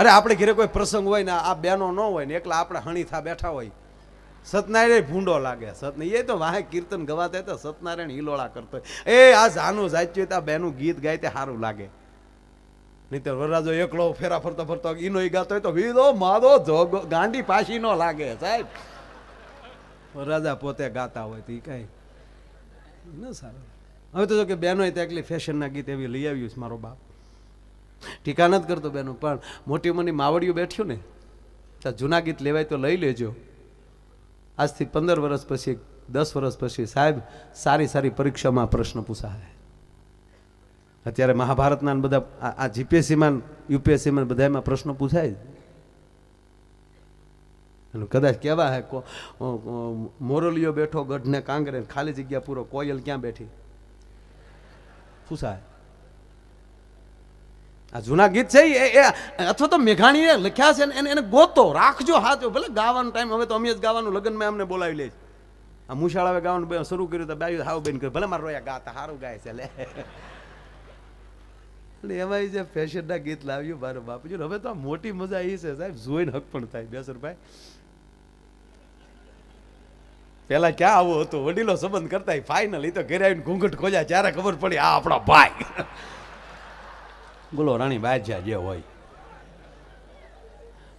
અરે, આપણે ઘરે કોઈ પ્રસંગ હોય ને, આ બેનો ન હોય ને, એકલા આપણે હણીથા બેઠા હોય. સત્યનારાયણ ભૂંડો લાગે. સતને એ તો વાહે કીર્તન ગવાતા તો સત્યનારાયણ હિલોળા કરતો એ, આ જાનું જાચ્યું તો આ બેનું ગીત ગાય તે સારું લાગે. નહીતર વરરાજો એકલો ફેરા ફરતો ફરતો ઈનો ગાતો હોય તો વીરો માદો જોગો ગાંડી પાછી નો લાગે, સાહેબ. વરરાજા પોતે ગાતા હોય તો એ કાંઈ. ન સારું. હવે તો કે બેનો એકલી ફેશનના ગીત એવી લઈ આવ્યું છે મારો બાપ. ટીકા નથી કરતો બેનો, પણ મોટી ઉંમરની માવડીઓ બેઠ્યું ને, તો જૂના ગીત લેવાય તો લઈ લેજો. આજથી પંદર વર્ષ પછી, દસ વર્ષ પછી સાહેબ સારી સારી પરીક્ષામાં પ્રશ્ન પૂછાય અત્યારે મહાભારતના બધા, આ- જીપીએસસીમાં યુપીએસસીમાં બધામાં પ્રશ્નો પૂછાય. અને કદાચ કેવા હે મોરલીયો બેઠો ગઢને કાંગરે ખાલી જગ્યા પૂરો, કોયલ ક્યાં બેઠી? પૂછાય. આ જૂના ગીત છે એ અથવા તો મેઘાણીએ લખ્યા છે ને એને એને ગોતો, રાખજો હાથ, ભલે ગાવાનો ટાઈમ હવે તો અમે જ ગાવાનું, લગ્નમાં અમને બોલાવી લે આ મુશાળાવે ગાવાનું શરૂ કર્યું તો બાયું હાવ બેન કર્યું ભલે મારે રોયા ગાતા સારું ગાય છે, લે. એટલે એમાં જે ફેશનના ગીત લાવ્યું, મારો બાપુજી હવે તો આ મોટી મજા એ છે, સાહેબ, જોઈને હક પણ થાય, બેસરભાઈ. પેલા ક્યાં આવો હતો? વડીલો સંબંધ કરતા ફાઇનલ એ તો ઘરે આવીને ઘૂંઘટ ખોલ્યા ત્યારે ખબર પડી, આ આપણા ભાઈ. બોલો રાણી બાદશાહ જે હોય.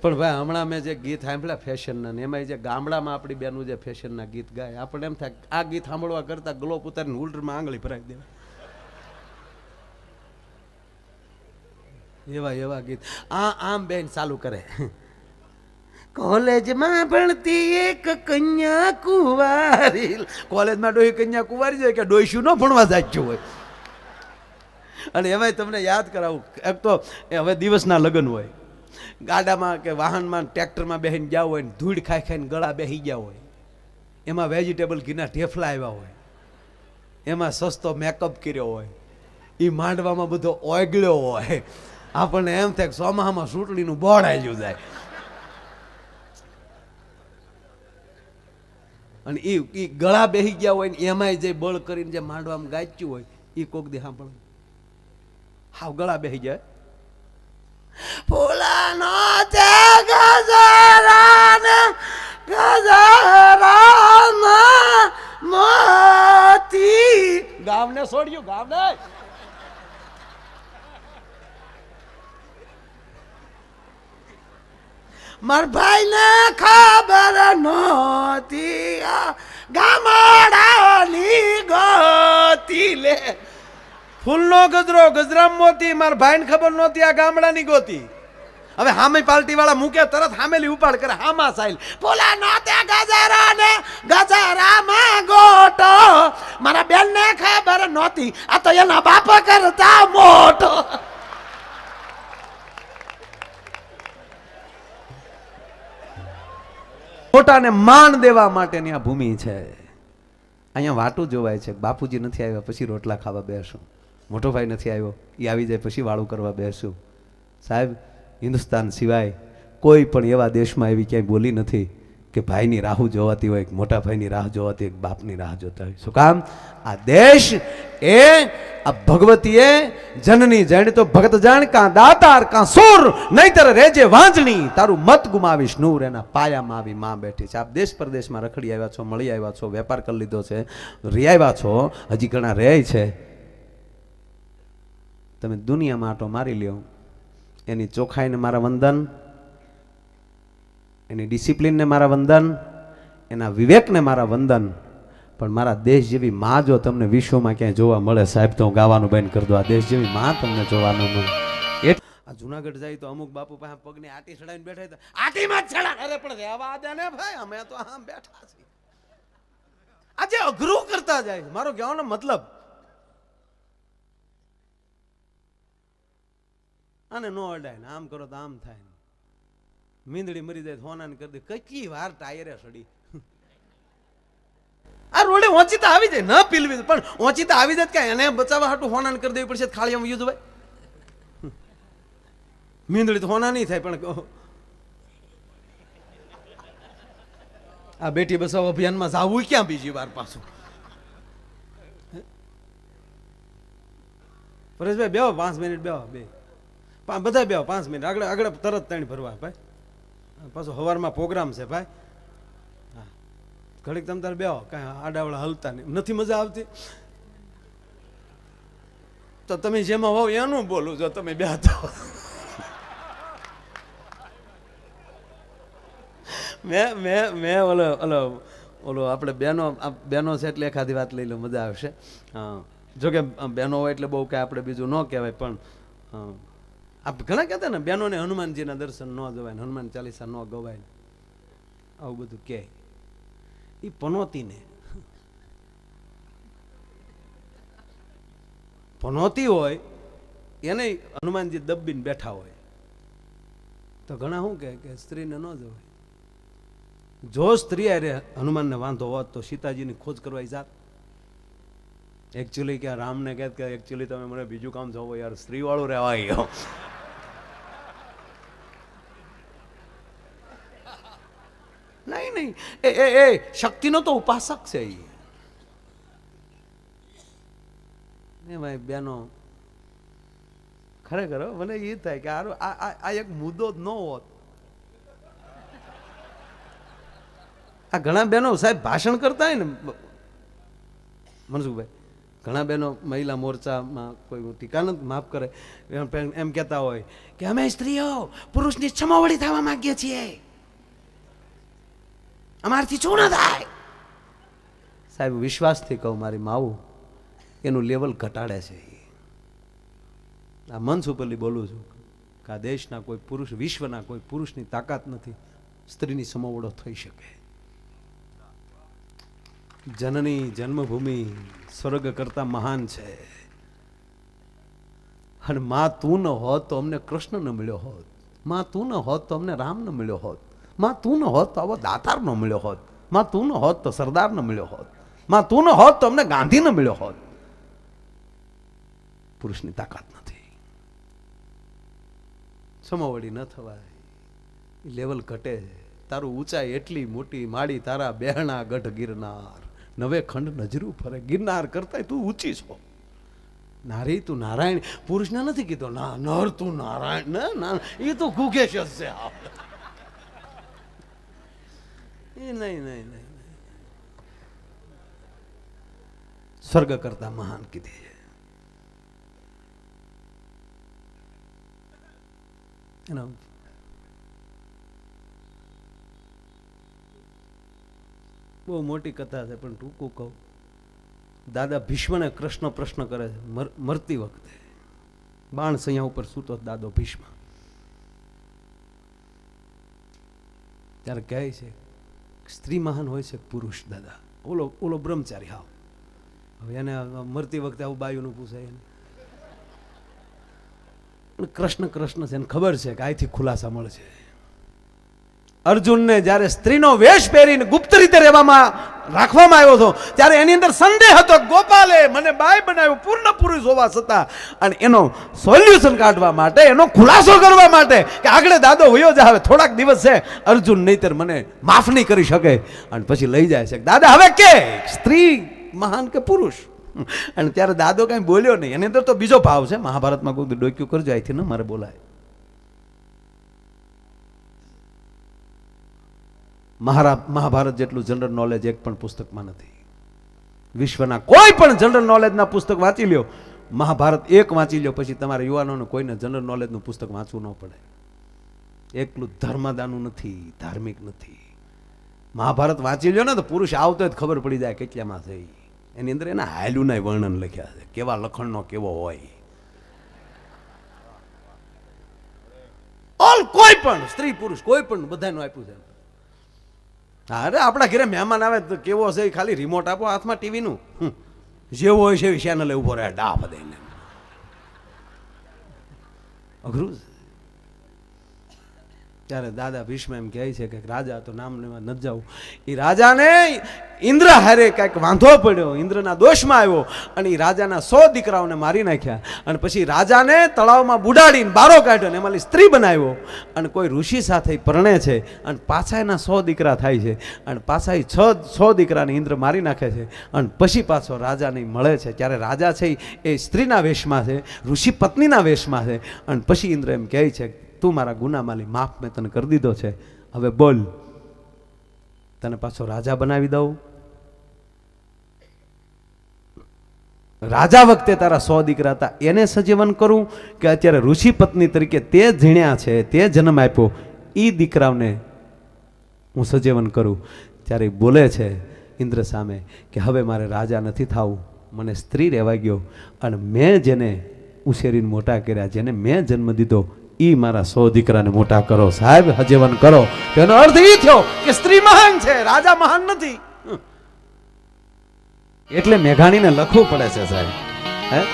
પણ ભાઈ, હમણાં મેં જે ગીત સાંભળ્યા ફેશનના ને એમાં જે ગામડામાં આપણી બેનું જે ફેશનના ગીત ગાય, આપણને એમ થાય આ ગીત સાંભળવા કરતાં ગ્લો ઉતારીને ઉલ્ટરમાં આંગળી ભરાઈ દેવાય. એવા એવા ગીત. આ આમ બેન ચાલુ કરે. કોલેજમાં ભણતી એક કન્યા કુંવારી. કોલેજમાં ડોહી કન્યા કુંવારી જાય કે ડોઈશું ન ભણવા જાય હોય. અને એમાંય તમને યાદ કરાવું, એક તો હવે દિવસના લગ્ન હોય. ગાડામાં કે વાહનમાં ટ્રેક્ટરમાં બેસીને ગયા હોય ને ધૂળ ખાઈ ખાઈને ગળા બેસી ગયા હોય. એમાં વેજીટેબલ ઘીના ઢેફલા આવ્યા હોય. એમાં સસ્તો મેકઅપ કર્યો હોય. એ માંડવામાં બધો ઓગળ્યો હોય. આપણને એમ થાય સોમાહામાં ચૂંટણીનું બોર્ડ આવ્યું જાય. અને એ ગળા બેસી ગયા હોય ને એમાંય જે બળ કરીને જે માંડવામાં ગાચ્યું હોય એ કોક દે સાંભળ. હાવ ગળા બેસી જાય ફૂલાનો છે ગજરાને ગજરામાં મોતી ગામને છોડ્યું ગામને માર ભાઈ ને ખબર નહોતી ગામડાની ગતી લે ફૂલનો ગજરો, ગજરામ મોતી, મારા ભાઈને ખબર નહોતી આ ગામડાની ગોતી. હવે હામે પાર્ટી વાળા મૂકે તરત હામેલી ઉપાડ કરે, હામા સાઈલ. ફૂલા નહોતે ગજરા ને ગજરામાં ગોટો, મારા બેન ને ખબર નહોતી. આ તો એના બાપ કરતા મોટો. મોટાને માન દેવા માટેની આ ભૂમિ છે. અહીંયા વાટું જોવાય છે. બાપુજી નથી આવ્યા, પછી રોટલા ખાવા બેસું. મોટો ભાઈ નથી આવ્યો. એ આવી જાય પછી વાળું કરવા બેસું. સાહેબ, હિન્દુસ્તાન સિવાય કોઈ પણ એવા દેશમાં એવી ક્યાંય બોલી નથી કે ભાઈની રાહ જોવાતી હોય મોટા ભાઈની રાહ જોવાતી હોય બાપની રાહ જોતા હોય. શું કામ? આ દેશ એ, આ ભગવતીએ જનની જણ તો ભગત જાણ, કાં દાતાર, કાં સુર, નહીતર રેજે વાંજણી. તારું મત ગુમાવીશ, નૂર એના પાયામાં આવી માં બેઠી છે. આપ દેશ પરદેશમાં રખડી આવ્યા છો, મળી આવ્યા છો, વેપાર કરી લીધો છે રિયાવ્યા છો. હજી ઘણા રહે છે. તમે દુનિયામાં આટો મારી લ્યો. એની ચોખાઈને મારા વંદન, એની ડિસિપ્લિનને મારા વંદન, એના વિવેકને મારા વંદન. પણ મારા દેશ જેવી માં જો તમને વિશ્વમાં ક્યાંય જોવા મળે સાહેબ, તો હું ગાવાનું બંધ કરી દઉં. આ દેશ જેવી માં તમને જોવા ન મળે આ જુનાગઢ જાય તો અમુક બાપુ પાસે પગને આટી ચડાવીને બેઠા આટીમાં જ ચડા અરે, પણ રહેવા દે ને ભાઈ, અમે તો આમ બેઠા છીએ. આજે અઘરું કરતા જાય મારો કહેવાનો મતલબ આને નો અડાય ને, આમ કરો તો આમ થાય ને. મીંદડી મરી જાય હોના હોનાને કરી દે. કેટલી વાર ટાયરે સડી. આ રોડે ઓચિતા આવી જાય, ન પીલવી. પણ ઓચિતા આવી જાય કે એને બચાવવા હાટું હોનાને કરી દેવી પડશે ખાલી આમ યુદ્ધ ભાઈ મીંદડી તો હોના નહીં થાય, પણ આ બેટી બચાવ અભિયાનમાં જાવું ક્યાં બીજી વાર પાછું? પરેશભાઈ, બેહો પાંચ મિનિટ બે. પા- બધા બે પાંચ મિનિટ. આગળ આગળ તરત ત્રણ ભરવા, ભાઈ. પાછો સવારમાં પ્રોગ્રામ છે, ભાઈ. હા. ઘડીક તમે તારે બેહો કાંઈ આડાવડા હલતા નહીં. નથી મજા આવતી? તો તમે જેમાં હોવ એનું બોલું, જો તમે બેહતા તો. મેં મેં મેં ઓલો ઓલો ઓલો આપણે બેનો, આ બેનો છે એટલે એખાદી વાત લઈ લો, મજા આવશે. હા. જોકે બેનો હોય એટલે બહુ કાંઈ આપણે બીજું ન કહેવાય, પણ, હા. આપ ઘણા કહેતા ને, બહેનોને હનુમાનજીના દર્શન ન જવાય ને હનુમાન ચાલીસા ન ગવાય આવું બધું કહે. એ પનોતીને. પનોતી હોય, એને હનુમાનજી દબીને બેઠા હોય. તો ઘણા શું કહે કે સ્ત્રીને ન જવાય. જો સ્ત્રી અરે હનુમાનને વાંધો હોત તો સીતાજીની ખોજ કરવા જાત. એકચ્યુઅલી કે રામને કહેત કે એકચ્યુઅલી તમે મને બીજું કામ જોવો યાર સ્ત્રી વાળું રહેવાય ગયો નહીં એ એ એ શક્તિનો તો ઉપાસક છે એ ભાઈ બેનો ખરેખર મને એ થાય કે આ આ- એક મુદ્દો ન હોત આ ઘણા બહેનો સાહેબ ભાષણ કરતા હોય ને મનસુખભાઈ ઘણા બહેનો મહિલા મોરચામાં કોઈ ટીકા નથી માફ કરે એમ કહેતા હોય કે અમે સ્ત્રીઓ પુરુષની છમાવડી થવા માગીએ છીએ અમારથી શું ના થાય? સાહેબ, વિશ્વાસથી કહું, મારી માવું, એનું લેવલ ઘટાડે છે. આ મન ઉપરલી બોલું છું કે આ દેશના કોઈ પુરુષ, વિશ્વના કોઈ પુરુષની તાકાત નથી, સ્ત્રીની સમોવડો થઈ શકે. જનની જન્મભૂમિ સ્વર્ગ કરતા મહાન છે. અને માં તું ન હોત તો અમને કૃષ્ણ ન મળ્યો હોત. માં તું ન હોત તો અમને રામ ન મળ્યો હોત. માં તું ન હોત તો આવો દાતાર ન મળ્યો હોતમાં તું ન હોત તો સરદાર ન મળ્યો હોતમાં તું ન હોત તો અમને ગાંધી ન મળ્યો હોત પુરુષની તાકાત નથી સમોવડી ન થવાય લેવલ ઘટે તારું ઊંચાઈ એટલી મોટી, માડી, તારા બેહણા ગઢ ગિરનાર. નવે ખંડ નજરું ફરે. ગિરનાર કરતા તું ઊંચી છો. નારી તું નારાયણ. પુરુષને નથી કીધો, ના, નર તું નારાયણ. ના એ તો ગુગેશ છે. આ. એ નહીં નહીં નહીં. સ્વર્ગ કરતા મહાન કીધી છે. એનો બહુ મોટી કથા છે પણ ટૂંકું કહું. દાદા ભીષ્મને કૃષ્ણ પ્રશ્ન કરે છે મરતી વખતે. બાણ સૈયા ઉપર સૂતો દાદો ભીષ્મ. ત્યારે કહે છે સ્ત્રી મહાન હોય છે, પુરુષ દાદા. ઓલો ઓલો બ્રહ્મચારી હાવ હવે એને મરતી વખતે આવું બાયુનું પૂછાય એને. પણ કૃષ્ણ કૃષ્ણ છે, એને ખબર છે કે અહીંથી ખુલાસા મળશે. અર્જુનને જ્યારે સ્ત્રીનો વેશ પહેરીને ગુપ્ત રીતે રહેવામાં રાખવામાં આવ્યો હતો, ત્યારે એની અંદર સંદેહ હતો, ગોપાલે, મને બાય બનાવ્યો, પૂર્ણ પુરુષ હોવા છતાં. અને એનો સોલ્યુશન કાઢવા માટે, એનો ખુલાસો કરવા માટે કે આગળ દાદો વયો જ, હવે થોડાક દિવસ છે, અર્જુન નહીતર મને માફ નહીં કરી શકે. અને પછી લઈ જાય છે. દાદા, હવે કે? સ્ત્રી મહાન કે પુરુષ? અને ત્યારે દાદો કાંઈ બોલ્યો નહીં. એની અંદર તો બીજો ભાવ છે. મહાભારતમાં કોઈ ડોક્યુ કરજો અહીંથી ન મારે બોલાય. મહારા, મહાભારત જેટલું જનરલ નોલેજ એક પણ પુસ્તકમાં નથી. વિશ્વના કોઈ પણ જનરલ નોલેજના પુસ્તક વાંચી લ્યો. મહાભારત એક વાંચી લ્યો, પછી તમારા યુવાનોને કોઈને જનરલ નોલેજનું પુસ્તક વાંચવું ન પડે. એકલું ધર્મદાનું નથી, ધાર્મિક નથી. મહાભારત વાંચી લ્યો ને તો પુરુષ આવતો જ ખબર પડી જાય કેટલામાં થઈ. એની અંદર એના હાયલુના વર્ણન લખ્યા છે. કેવા લખણનો, કેવો હોય. ઓલ કોઈ પણ, સ્ત્રી પુરુષ કોઈ પણ બધાનું આપ્યું છે. અરે, આપણા ઘરે મહેમાન આવે તો કેવો એ ખાલી રિમોટ આપો હાથમાં ટીવીનું. જેવો હોય છે એવી ચેનલે ઊભો રહે ડાફ દઈને અઘરું ત્યારે દાદા ભીષ્મ એમ કહે છે કે રાજા, તો નામ લેવા ન જવું એ રાજાને ઇન્દ્ર હારે કાંઈક વાંધો પડ્યો. ઇન્દ્રના દોષમાં આવ્યો અને એ રાજાના સો દીકરાઓને મારી નાખ્યા. અને પછી રાજાને તળાવમાં બુડાડીને બારો કાઢ્યો ને એમાંથી સ્ત્રી બનાવ્યો. અને કોઈ ઋષિ સાથે પરણે છે. અને પાછા એના સો દીકરા થાય છે. અને પાછા એ છ, સો દીકરાને ઇન્દ્ર મારી નાખે છે. અને પછી પાછો રાજાને મળે છે. ત્યારે રાજા છે એ સ્ત્રીના વેશમાં છે, ઋષિ પત્નીના વેશમાં છે. અને પછી ઇન્દ્ર એમ કહે છે તું મારા ગુનામાલી માફ મેં તને કરી દીધો છે. હવે બોલ. તને પાછો રાજા બનાવી દઉં. રાજા વખતે તારા સો દીકરા હતા. એને સજીવન કરું કે અત્યારે ઋષિ પત્ની તરીકે તે ઝીણ્યા છે, તે જન્મ આપ્યો. એ દીકરાઓને હું સજીવન કરું. ત્યારે બોલે છે, ઇન્દ્ર સામે, કે હવે મારે રાજા નથી થવું. મને સ્ત્રી રહેવા ગયો. અને મેં જેને ઉછેરીને મોટા કર્યા, જેને મેં જન્મ દીધો એ મારા સો દીકરાને મોટા કરો, સાહેબ, હજેવન કરો. તેનો અર્થ એ થયો કે સ્ત્રી મહાન છે, રાજા મહાન નથી. એટલે મેઘાણીને લખવું પડે છે, સાહેબ.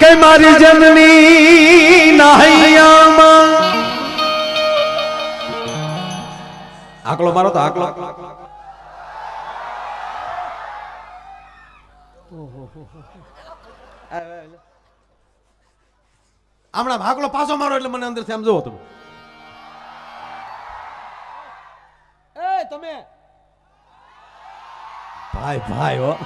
કે મારી જનની નાહૈયામાં આકલો મારો તો આકલો. હમણાં ભાગલો પાછો મારો એટલે મને અંદરથી આમ જોવો તમે. એ તમે. ભાઈ ભાઈ હો.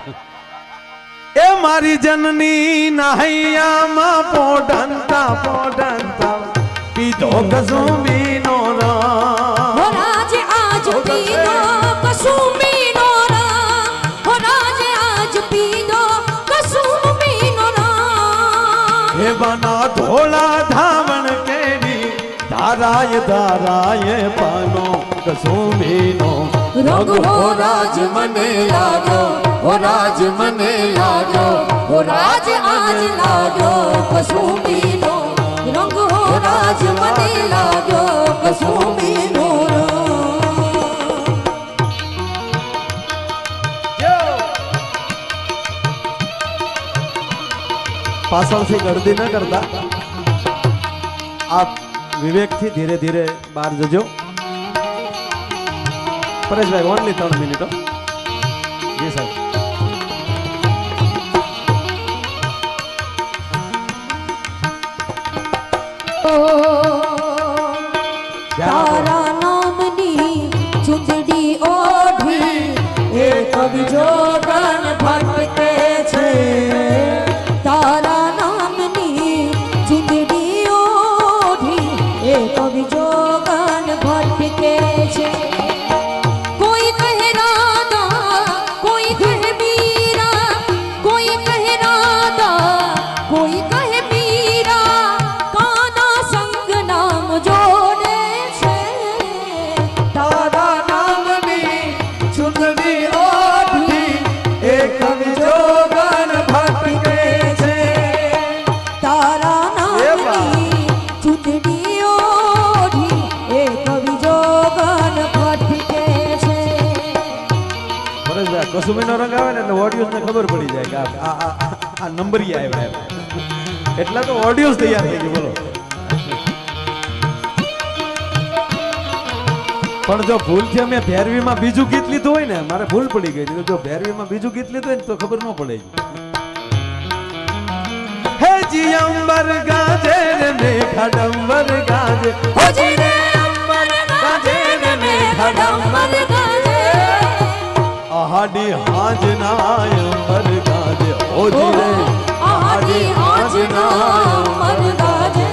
એ મારી જનની નાહૈયામાં પોઢંતા પોઢંતા. પીધો રામ હો રાજ આજ પીધો ધોળા ધાવણ કેરી ધારાય ધારાય પાનો કસુમીનો રંગ હો રાજ મને લાગ્યો હો રાજ મને લાગ્યો હો રાજ આજ લાગ્યો કસુમીનો રંગ હો રાજ મને લાગ્યો કસુંબીનો પાછળથી ગરદી ન કરતા. આપ વિવેકથી ધીરે ધીરે બહાર જજો. પરેશભાઈ ઓનલી ત્રણ મિનિટો જી સાહેબ. તારા નામની ચૂંટણી ઓઢી, એ કવિ ગણ કસુમીનો રંગ આવે ને એટલે ઓડિયન્સને ખબર પડી જાય કે આ- આ નંબરી આવ્યા એટલા તો ઓડિયન્સ તૈયાર થઈ ગયું, બોલો. પણ જો ભૂલથી અમે ભેરવીમાં બીજું ગીત લીધું હોય ને, મારે ભૂલ પડી ગઈ. જો ભેરવીમાં બીજું ગીત લીધું હોય ને, તો ખબર ન પડે હે જી અંબર ગાજે રે મેઘડંબર ગાજે. હોજી રે અંબર ગાજે ને મેઘ ડંબર ગાજે. આહાડી હાજ ના અંબર ગાજે. ઓ જીરે આહાડી હાજના અમર ગાજે.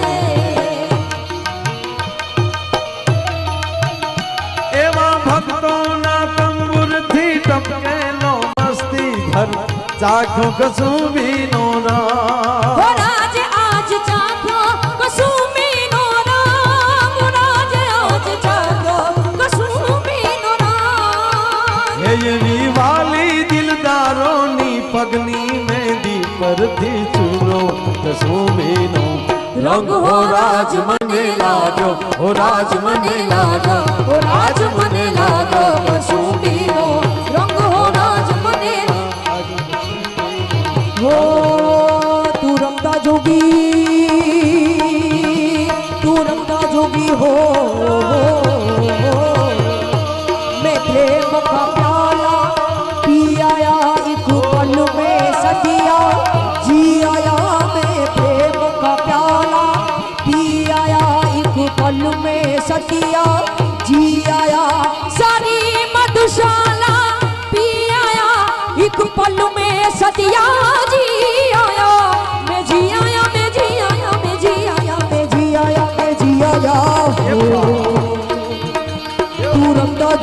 એવા ભક્તોના તંબુરથી ટપકેલો મસ્તી ઘર. ચાખું કસુંબીનો રામ હો બધી ચૂરો કસોબેનો રંગ હો રાજ મને લાગ્યો હો રાજ મને લાગ્યો હો રાજ મને લાગ્યો કસોબેનો રંગ હો રાજ મને હો, તું રમતા જોગી, તું રમતા જોગી હો. મેં પ્રેમ કાપ્યા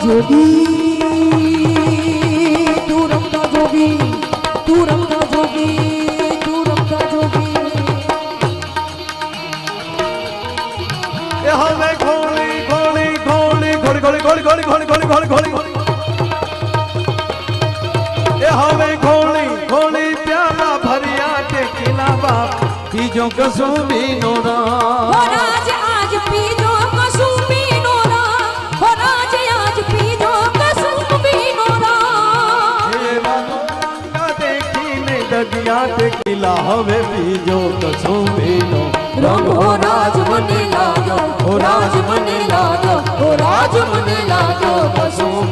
જોગી ঘোড়ে ঘোড়ে ঘোড়ে ঘোড়ে ঘোড়ে ঘোড়ে ঘোড়ে ঘোড়ে ए हवे घोड़ी घोड़ी प्याला भरिया के खिलावा पी जो कसू भी नोरा हो राज आज पी जो कसू भी नोरा हो राज आज पी जो कसू भी नोरा ए राजा देखी ने दगिया के खिला हवे पी जो कसू भी नोरा हो राज बने लागो हो राज बने लागो રાજ મને લાગ્યો કસુંબી